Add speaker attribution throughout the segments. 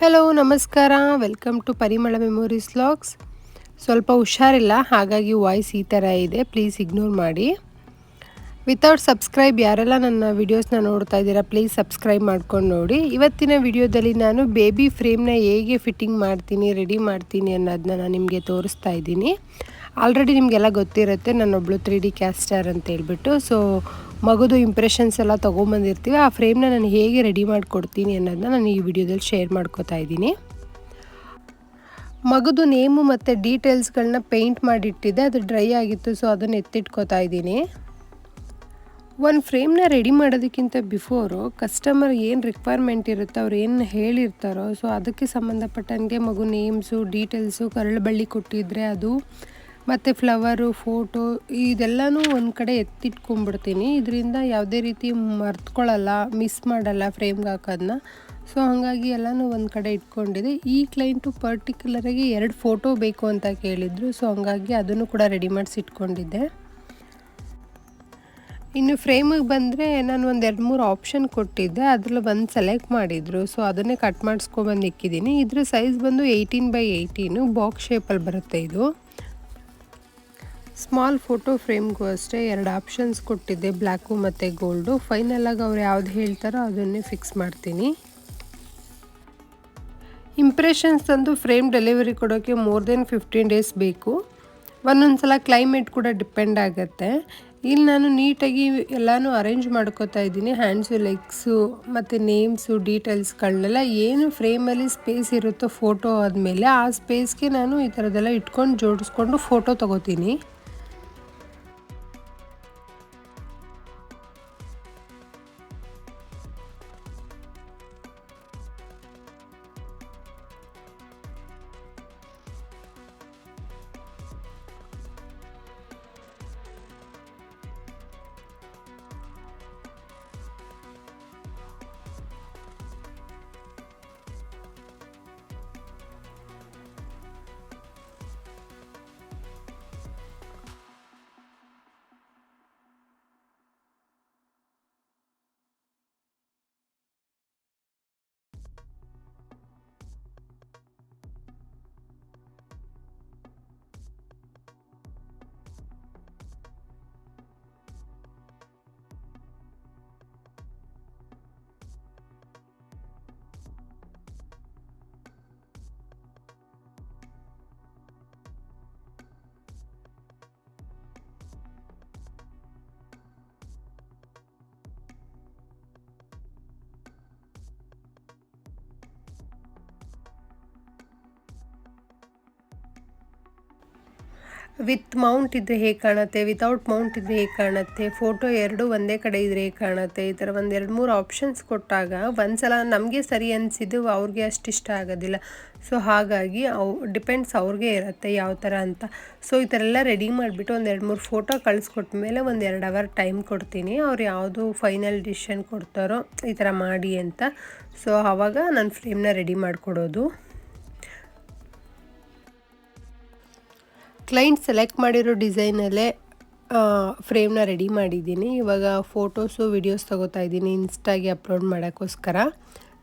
Speaker 1: Hello ನಮಸ್ಕಾರ. Welcome to Parimala memories vlogs ಸ್ವಲ್ಪ ಹುಷಾರಿಲ್ಲ, ಹಾಗಾಗಿ ವಾಯ್ಸ್ ಈ ಥರ ಇದೆ. ಪ್ಲೀಸ್ ಇಗ್ನೋರ್ ಮಾಡಿ. ವಿತೌಟ್ ಸಬ್ಸ್ಕ್ರೈಬ್ ಯಾರೆಲ್ಲ ನನ್ನ ವೀಡಿಯೋಸ್ನ ನೋಡ್ತಾ ಇದ್ದೀರಾ ಪ್ಲೀಸ್ ಸಬ್ಸ್ಕ್ರೈಬ್ ಮಾಡ್ಕೊಂಡು ನೋಡಿ. ಇವತ್ತಿನ ವಿಡಿಯೋದಲ್ಲಿ ನಾನು ಬೇಬಿ ಫ್ರೇಮ್ನ ಹೇಗೆ ಫಿಟ್ಟಿಂಗ್ ಮಾಡ್ತೀನಿ ರೆಡಿ ಮಾಡ್ತೀನಿ ಅನ್ನೋದನ್ನ ನಾನು ನಿಮಗೆ ತೋರಿಸ್ತಾ ಇದ್ದೀನಿ. ಆಲ್ರೆಡಿ ನಿಮಗೆಲ್ಲ ಗೊತ್ತಿರುತ್ತೆ, ನಾನೊಬ್ಳು ತ್ರೀ ಡಿ ಕ್ಯಾಸ್ಟರ್ ಅಂತ ಹೇಳ್ಬಿಟ್ಟು. ಸೊ ಮಗುದು ಇಂಪ್ರೆಷನ್ಸ್ ಎಲ್ಲ ತೊಗೊಂಬಂದಿರ್ತೀವಿ. ಆ ಫ್ರೇಮ್ನ ನಾನು ಹೇಗೆ ರೆಡಿ ಮಾಡಿಕೊಡ್ತೀನಿ ಅನ್ನೋದನ್ನ ನಾನು ಈ ವಿಡಿಯೋದಲ್ಲಿ ಶೇರ್ ಮಾಡ್ಕೋತಾ ಇದ್ದೀನಿ. ಮಗುದು ನೇಮು ಮತ್ತು ಡೀಟೇಲ್ಸ್ಗಳನ್ನ ಪೇಂಟ್ ಮಾಡಿಟ್ಟಿದ್ದೆ. ಅದು ಡ್ರೈ ಆಗಿತ್ತು ಸೊ ಅದನ್ನು ಎತ್ತಿಟ್ಕೋತಾ ಇದ್ದೀನಿ. ಒಂದು ಫ್ರೇಮ್ನ ರೆಡಿ ಮಾಡೋದಕ್ಕಿಂತ ಬಿಫೋರು ಕಸ್ಟಮರ್ ಏನು ರಿಕ್ವೈರ್ಮೆಂಟ್ ಇರುತ್ತೆ, ಅವ್ರು ಏನು ಹೇಳಿರ್ತಾರೋ ಸೊ ಅದಕ್ಕೆ ಸಂಬಂಧಪಟ್ಟಂಗೆ ಮಗು ನೇಮ್ಸು ಡೀಟೇಲ್ಸು ಕರಳು ಬಳ್ಳಿ ಕೊಟ್ಟಿದ್ರೆ ಅದು ಮತ್ತು ಫ್ಲವರು ಫೋಟೋ ಇದೆಲ್ಲನೂ ಒಂದು ಕಡೆ ಎತ್ತಿಟ್ಕೊಂಡ್ಬಿಡ್ತೀನಿ. ಇದರಿಂದ ಯಾವುದೇ ರೀತಿ ಮರ್ತ್ಕೊಳ್ಳಲ್ಲ ಮಿಸ್ ಮಾಡಲ್ಲ ಫ್ರೇಮ್ಗೆ ಹಾಕೋದನ್ನ ಸೊ ಹಾಗಾಗಿ ಎಲ್ಲನೂ ಒಂದು ಕಡೆ ಇಟ್ಕೊಂಡಿದೆ. ಈ ಕ್ಲೈಂಟು ಪರ್ಟಿಕ್ಯುಲರಾಗಿ ಎರಡು ಫೋಟೋ ಬೇಕು ಅಂತ ಕೇಳಿದರು. ಸೊ ಹಾಗಾಗಿ ಅದನ್ನು ಕೂಡ ರೆಡಿ ಮಾಡಿಸಿ ಇಟ್ಕೊಂಡಿದ್ದೆ. ಇನ್ನು ಫ್ರೇಮಿಗೆ ಬಂದರೆ ನಾನು ಒಂದು ಎರಡು ಮೂರು ಆಪ್ಷನ್ ಕೊಟ್ಟಿದ್ದೆ. ಅದರಲ್ಲಿ ಒಂದು ಸೆಲೆಕ್ಟ್ ಮಾಡಿದರು. ಸೊ ಅದನ್ನೇ ಕಟ್ ಮಾಡಿಸ್ಕೊಬಂದು ಇಕ್ಕಿದ್ದೀನಿ. ಇದ್ರ ಸೈಜ್ ಬಂದು ಏಯ್ಟೀನ್ ಬೈ ಏಯ್ಟೀನು ಬಾಕ್ಸ್ ಶೇಪಲ್ಲಿ ಬರುತ್ತೆ ಇದು. ಸ್ಮಾಲ್ ಫೋಟೋ ಫ್ರೇಮ್ಗೂ ಅಷ್ಟೇ ಎರಡು ಆಪ್ಷನ್ಸ್ ಕೊಟ್ಟಿದ್ದೆ ಬ್ಲ್ಯಾಕು ಮತ್ತು ಗೋಲ್ಡು ಫೈನಲಾಗಿ ಅವ್ರು ಯಾವ್ದು ಹೇಳ್ತಾರೋ ಅದನ್ನೇ ಫಿಕ್ಸ್ ಮಾಡ್ತೀನಿ. ಇಂಪ್ರೆಷನ್ಸ್ ತಂದು ಫ್ರೇಮ್ ಡೆಲಿವರಿ ಕೊಡೋಕ್ಕೆ ಮೋರ್ ದೆನ್ ಫಿಫ್ಟೀನ್ ಡೇಸ್ ಬೇಕು. ಒಂದೊಂದು ಸಲ ಕ್ಲೈಮೇಟ್ ಕೂಡ ಡಿಪೆಂಡ್ ಆಗುತ್ತೆ. ಇಲ್ಲಿ ನಾನು ನೀಟಾಗಿ ಎಲ್ಲನೂ ಅರೇಂಜ್ ಮಾಡ್ಕೋತಾ ಇದ್ದೀನಿ. ಹ್ಯಾಂಡ್ಸು ಲೆಗ್ಸು ಮತ್ತು ನೇಮ್ಸು ಡೀಟೇಲ್ಸ್ಗಳನ್ನೆಲ್ಲ ಏನು ಫ್ರೇಮಲ್ಲಿ ಸ್ಪೇಸ್ ಇರುತ್ತೋ ಫೋಟೋ ಆದಮೇಲೆ ಆ ಸ್ಪೇಸ್ಗೆ ನಾನು ಈ ಥರದ್ದೆಲ್ಲ ಇಟ್ಕೊಂಡು ಜೋಡಿಸ್ಕೊಂಡು ಫೋಟೋ ತೊಗೋತೀನಿ. ವಿತ್ ಮೌಂಟ್ ಇದ್ದರೆ ಹೇಗೆ ಕಾಣುತ್ತೆ? ವಿತೌಟ್ ಮೌಂಟ್ ಇದ್ದರೆ ಹೇಗೆ ಕಾಣುತ್ತೆ? ಫೋಟೋ ಎರಡು ಒಂದೇ ಕಡೆ ಇದ್ರೆ ಹೇಗೆ ಕಾಣುತ್ತೆ? ಈ ಥರ ಒಂದು ಎರಡು ಮೂರು ಆಪ್ಷನ್ಸ್ ಕೊಟ್ಟಾಗ ಒಂದು ಸಲ ನಮಗೆ ಸರಿ ಅನಿಸಿದ್ದು ಅವ್ರಿಗೆ ಅಷ್ಟು ಇಷ್ಟ ಆಗೋದಿಲ್ಲ. ಸೊ ಹಾಗಾಗಿ ಅವು ಡಿಪೆಂಡ್ಸ್ ಅವ್ರಿಗೆ ಇರುತ್ತೆ ಯಾವ ಥರ ಅಂತ. ಸೊ ಈ ಥರ ಎಲ್ಲ ರೆಡಿ ಮಾಡಿಬಿಟ್ಟು ಒಂದು ಎರಡು ಮೂರು ಫೋಟೋ ಕಳಿಸ್ಕೊಟ್ಟ ಮೇಲೆ ಒಂದು ಎರಡು ಅವರ್ ಟೈಮ್ ಕೊಡ್ತೀನಿ. ಅವ್ರು ಯಾವುದು ಫೈನಲ್ ಡಿಸಿಷನ್ ಕೊಡ್ತಾರೋ ಈ ಥರ ಮಾಡಿ ಅಂತ. ಸೊ ಆವಾಗ ನಾನು ಫ್ರೇಮ್ನ ರೆಡಿ ಮಾಡಿಕೊಡೋದು. ಕ್ಲೈಂಟ್ ಸೆಲೆಕ್ಟ್ ಮಾಡಿರೋ ಡಿಸೈನಲ್ಲೇ ಫ್ರೇಮ್ನ ರೆಡಿ ಮಾಡಿದ್ದೀನಿ. ಇವಾಗ ಫೋಟೋಸು ವಿಡಿಯೋಸ್ ತೊಗೋತಾ ಇದ್ದೀನಿ ಇನ್ಸ್ಟಾಗೆ ಅಪ್ಲೋಡ್ ಮಾಡೋಕ್ಕೋಸ್ಕರ.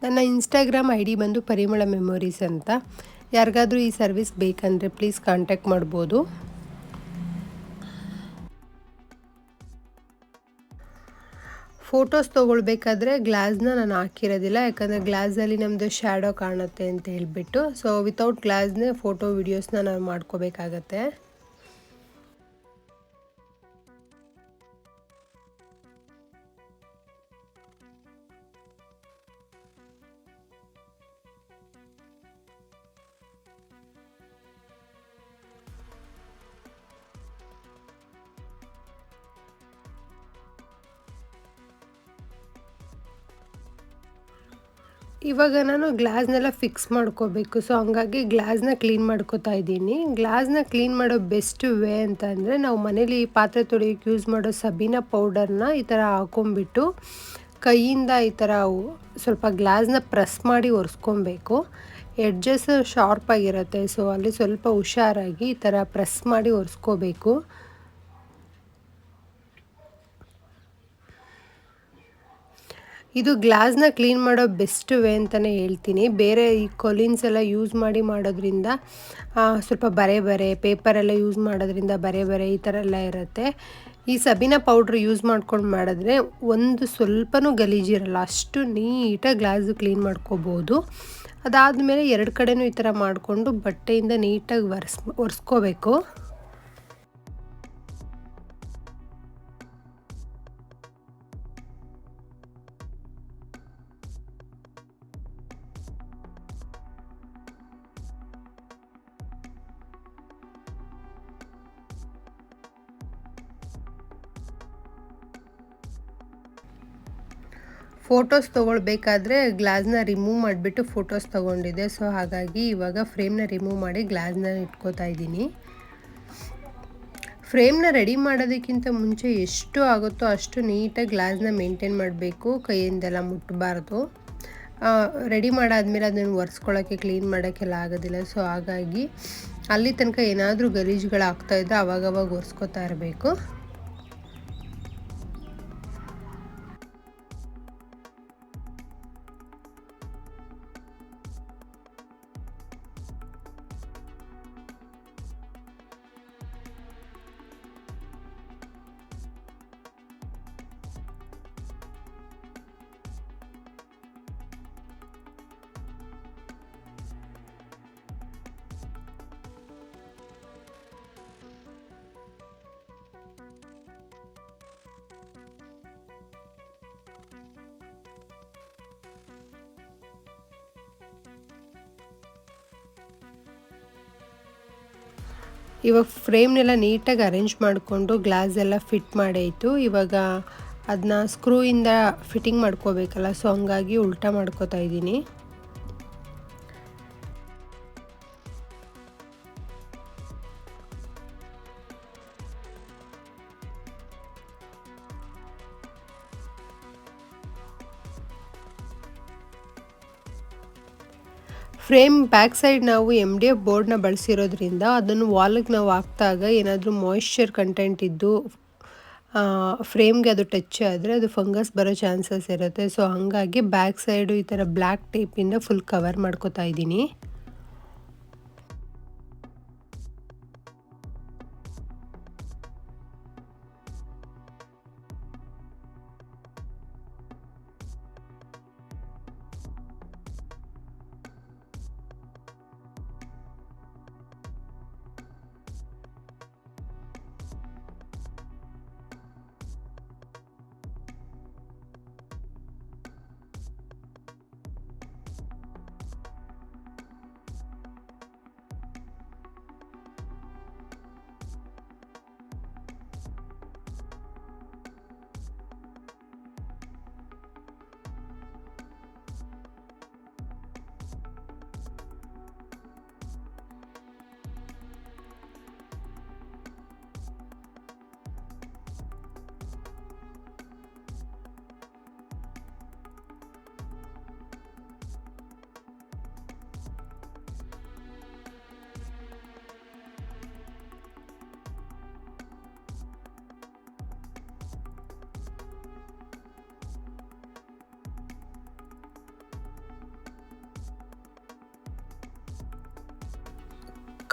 Speaker 1: ನನ್ನ ಇನ್ಸ್ಟಾಗ್ರಾಮ್ ಐ ಡಿ ಬಂದು ಪರಿಮಳ ಮೆಮೊರೀಸ್ ಅಂತ. ಯಾರಿಗಾದರೂ ಈ ಸರ್ವಿಸ್ ಬೇಕಂದರೆ ಪ್ಲೀಸ್ ಕಾಂಟ್ಯಾಕ್ಟ್ ಮಾಡ್ಬೋದು. ಫೋಟೋಸ್ ತೊಗೊಳ್ಬೇಕಾದ್ರೆ ಗ್ಲಾಸ್ನ ನಾನು ಹಾಕಿರೋದಿಲ್ಲ, ಯಾಕಂದರೆ ಗ್ಲಾಸಲ್ಲಿ ನಮ್ಮದು ಶ್ಯಾಡೋ ಕಾಣುತ್ತೆ ಅಂತ ಹೇಳಿಬಿಟ್ಟು. ಸೊ ವಿತೌಟ್ ಗ್ಲಾಸ್ನೇ ಫೋಟೋ ವೀಡಿಯೋಸ್ನ ನಾವು ಮಾಡ್ಕೋಬೇಕಾಗತ್ತೆ. ಇವಾಗ ನಾನು ಗ್ಲಾಸ್ನೆಲ್ಲ ಫಿಕ್ಸ್ ಮಾಡ್ಕೋಬೇಕು. ಸೊ, ಹಂಗಾಗಿ ಗ್ಲಾಸ್ನ ಕ್ಲೀನ್ ಮಾಡ್ಕೋತಾ ಇದ್ದೀನಿ. ಗ್ಲಾಸ್ನ ಕ್ಲೀನ್ ಮಾಡೋ ಬೆಸ್ಟ್ ವೇ ಅಂತ ಅಂದರೆ ನಾವು ಮನೇಲಿ ಪಾತ್ರೆ ತೊಳೆಯೋಕ್ಕೆ ಯೂಸ್ ಮಾಡೋ ಸಬೀನ ಪೌಡರ್ನ ಈ ಥರ ಹಾಕೊಂಬಿಟ್ಟು ಕೈಯಿಂದ ಈ ಥರ ಸ್ವಲ್ಪ ಗ್ಲಾಸ್ನ ಪ್ರೆಸ್ ಮಾಡಿ ಒರೆಸ್ಕೊಬೇಕು. ಎಡ್ಜಸ್ ಶಾರ್ಪ್ ಆಗಿರುತ್ತೆ. ಸೊ, ಅಲ್ಲಿ ಸ್ವಲ್ಪ ಹುಷಾರಾಗಿ ಈ ಥರ ಪ್ರೆಸ್ ಮಾಡಿ ಒರೆಸ್ಕೋಬೇಕು. ಇದು ಗ್ಲಾಸ್ನ ಕ್ಲೀನ್ ಮಾಡೋ ಬೆಸ್ಟ್ ವೇ ಅಂತಲೇ ಹೇಳ್ತೀನಿ. ಬೇರೆ ಈ ಕೊಲಿನ್ಸ್ ಎಲ್ಲ ಯೂಸ್ ಮಾಡಿ ಮಾಡೋದ್ರಿಂದ ಸ್ವಲ್ಪ ಬರೆ ಬರೆ ಪೇಪರೆಲ್ಲ ಯೂಸ್ ಮಾಡೋದ್ರಿಂದ ಬರೆ ಬರೆ ಈ ಥರ ಎಲ್ಲ ಇರುತ್ತೆ. ಈ ಸಬೀನ ಪೌಡ್ರ್ ಯೂಸ್ ಮಾಡ್ಕೊಂಡು ಮಾಡಿದ್ರೆ ಒಂದು ಸ್ವಲ್ಪನೂ ಗಲೀಜಿರಲ್ಲ ಅಷ್ಟು ನೀಟಾಗಿ ಗ್ಲಾಸ್ ಕ್ಲೀನ್ ಮಾಡ್ಕೋಬೋದು. ಅದಾದಮೇಲೆ ಎರಡು ಕಡೆನೂ ಈ ಥರ ಮಾಡಿಕೊಂಡು ಬಟ್ಟೆಯಿಂದ ನೀಟಾಗಿ ಒರೆಸ್, ಒರೆಸ್ಕೋಬೇಕು. ಫೋಟೋಸ್ ತೊಗೊಳ್ಬೇಕಾದ್ರೆ ಗ್ಲಾಸ್ನ ರಿಮೂವ್ ಮಾಡಿಬಿಟ್ಟು ಫೋಟೋಸ್ ತೊಗೊಂಡಿದ್ದೆ. ಸೊ, ಹಾಗಾಗಿ ಇವಾಗ ಫ್ರೇಮ್ನ ರಿಮೂವ್ ಮಾಡಿ ಗ್ಲಾಸ್ನ ಇಟ್ಕೋತಾ ಇದ್ದೀನಿ. ಫ್ರೇಮ್ನ ರೆಡಿ ಮಾಡೋದಕ್ಕಿಂತ ಮುಂಚೆ ಎಷ್ಟು ಆಗುತ್ತೋ ಅಷ್ಟು ನೀಟಾಗಿ ಗ್ಲಾಸ್ನ ಮೇಂಟೈನ್ ಮಾಡಬೇಕು, ಕೈಯಿಂದೆಲ್ಲ ಮುಟ್ಟಬಾರ್ದು ರೆಡಿ ಮಾಡಾದ್ಮೇಲೆ ಅದನ್ನು ಒರೆಸ್ಕೊಳ್ಳೋಕ್ಕೆ ಕ್ಲೀನ್ ಮಾಡೋಕ್ಕೆಲ್ಲ ಆಗೋದಿಲ್ಲ. ಸೊ, ಹಾಗಾಗಿ ಅಲ್ಲಿ ತನಕ ಏನಾದರೂ ಗಲೀಜುಗಳು ಆಗ್ತಾಯಿದ್ರೆ ಅವಾಗವಾಗ ಒರೆಸ್ಕೊತಾ ಇರಬೇಕು. ಇವಾಗ ಫ್ರೇಮ್ನೆಲ್ಲ ನೀಟಾಗಿ ಅರೇಂಜ್ ಮಾಡಿಕೊಂಡು ಗ್ಲಾಸ್ ಎಲ್ಲ ಫಿಟ್ ಮಾಡಾಯಿತು ಇವಾಗ ಅದನ್ನ ಸ್ಕ್ರೂಯಿಂದ ಫಿಟ್ಟಿಂಗ್ ಮಾಡ್ಕೋಬೇಕಲ್ಲ, ಸೊ ಹಂಗಾಗಿ ಉಲ್ಟಾ ಮಾಡ್ಕೋತಾ ಇದ್ದೀನಿ. ಫ್ರೇಮ್ ಬ್ಯಾಕ್ ಸೈಡ್ ನಾವು ಎಂ ಡಿ ಎಫ್ ಬೋರ್ಡ್ನ ಬಳಸಿರೋದ್ರಿಂದ ಅದನ್ನು ವಾಲ್ಗೆ ನಾವು ಹಾಕ್ದಾಗ ಏನಾದರೂ ಮಾಯಿಶ್ಚರ್ ಕಂಟೆಂಟ್ ಇದ್ದು ಫ್ರೇಮ್ಗೆ ಅದು ಟಚ್ ಆದರೆ ಅದು ಫಂಗಸ್ ಬರೋ ಚಾನ್ಸಸ್ ಇರುತ್ತೆ. ಸೊ ಹಾಗಾಗಿ ಬ್ಯಾಕ್ ಸೈಡು ಈ ಥರ ಬ್ಲ್ಯಾಕ್ ಟೇಪಿಂದ ಫುಲ್ ಕವರ್ ಮಾಡ್ಕೋತಾ ಇದ್ದೀನಿ.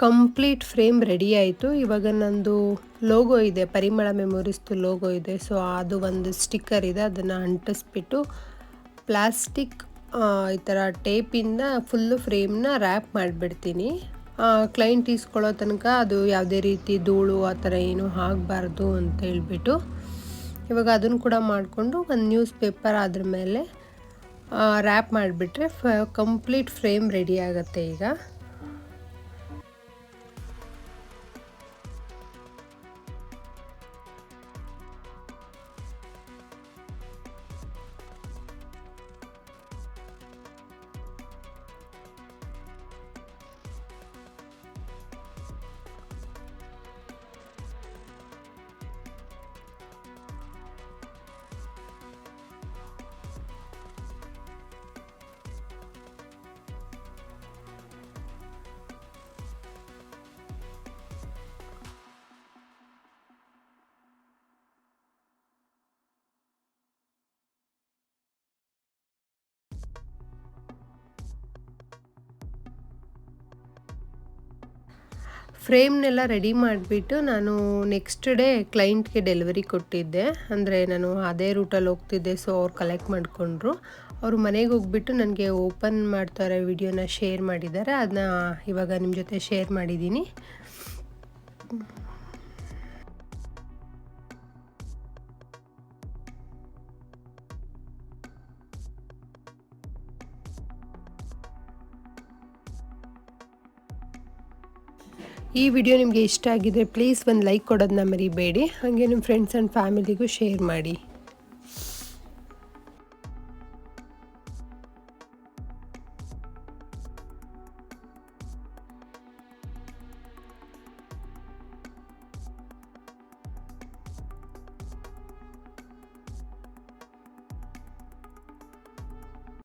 Speaker 1: ಕಂಪ್ಲೀಟ್ ಫ್ರೇಮ್ ರೆಡಿ ಆಯಿತು. ಇವಾಗ ನಂದು ಲೋಗೋ ಇದೆ, ಪರಿಮಳ ಮೆಮೊರೀಸ್ದು ಲೋಗೋ ಇದೆ. ಸೊ ಅದು ಒಂದು ಸ್ಟಿಕ್ಕರ್ ಇದೆ, ಅದನ್ನು ಅಂಟಿಸ್ಬಿಟ್ಟು ಪ್ಲಾಸ್ಟಿಕ್ ಈ ಥರ ಟೇಪಿಂದ ಫುಲ್ಲು ಫ್ರೇಮ್ನ ರ್ಯಾಪ್ ಮಾಡಿಬಿಡ್ತೀನಿ. ಕ್ಲೈಂಟ್ ಇಸ್ಕೊಳ್ಳೋ ತನಕ ಅದು ಯಾವುದೇ ರೀತಿ ಧೂಳು ಆ ಥರ ಏನೂ ಆಗಬಾರ್ದು ಅಂತ ಹೇಳ್ಬಿಟ್ಟು ಇವಾಗ ಅದನ್ನು ಕೂಡ ಮಾಡಿಕೊಂಡು ಒಂದು ನ್ಯೂಸ್ ಪೇಪರ್ ಅದ್ರ ಮೇಲೆ ರ್ಯಾಪ್ ಮಾಡಿಬಿಟ್ರೆ ಫ ಕಂಪ್ಲೀಟ್ ಫ್ರೇಮ್ ರೆಡಿ ಆಗುತ್ತೆ ಈಗ. ಫ್ರೇಮ್ನೆಲ್ಲ ರೆಡಿ ಮಾಡಿಬಿಟ್ಟು ನಾನು ನೆಕ್ಸ್ಟ್ ಡೇ ಕ್ಲೈಂಟ್ಗೆ ಡೆಲಿವರಿ ಕೊಟ್ಟಿದ್ದೆ. ಅಂದರೆ ನಾನು ಅದೇ ರೂಟಲ್ಲಿ ಹೋಗ್ತಿದ್ದೆ ಸೊ ಅವ್ರು ಕಲೆಕ್ಟ್ ಮಾಡಿಕೊಂಡ್ರು. ಅವರು ಮನೆಗೆ ಹೋಗ್ಬಿಟ್ಟು ನನಗೆ ಓಪನ್ ಮಾಡ್ತಾರೆ ವಿಡಿಯೋನ ಶೇರ್ ಮಾಡಿದ್ದಾರೆ. ಅದನ್ನ ಇವಾಗ ನಿಮ್ಮ ಜೊತೆ ಶೇರ್ ಮಾಡಿದ್ದೀನಿ. ಈ ವಿಡಿಯೋ ನಿಮಗೆ ಇಷ್ಟ ಆಗಿದ್ರೆ ಪ್ಲೀಸ್ ಒಂದು ಲೈಕ್ ಕೊಡೋದನ್ನ ಮರಿಬೇಡಿ. ಹಾಗೆ ನಿಮ್ಮ ಫ್ರೆಂಡ್ಸ್ ಆ್ಯಂಡ್ ಫ್ಯಾಮಿಲಿಗೂ ಶೇರ್ ಮಾಡಿ.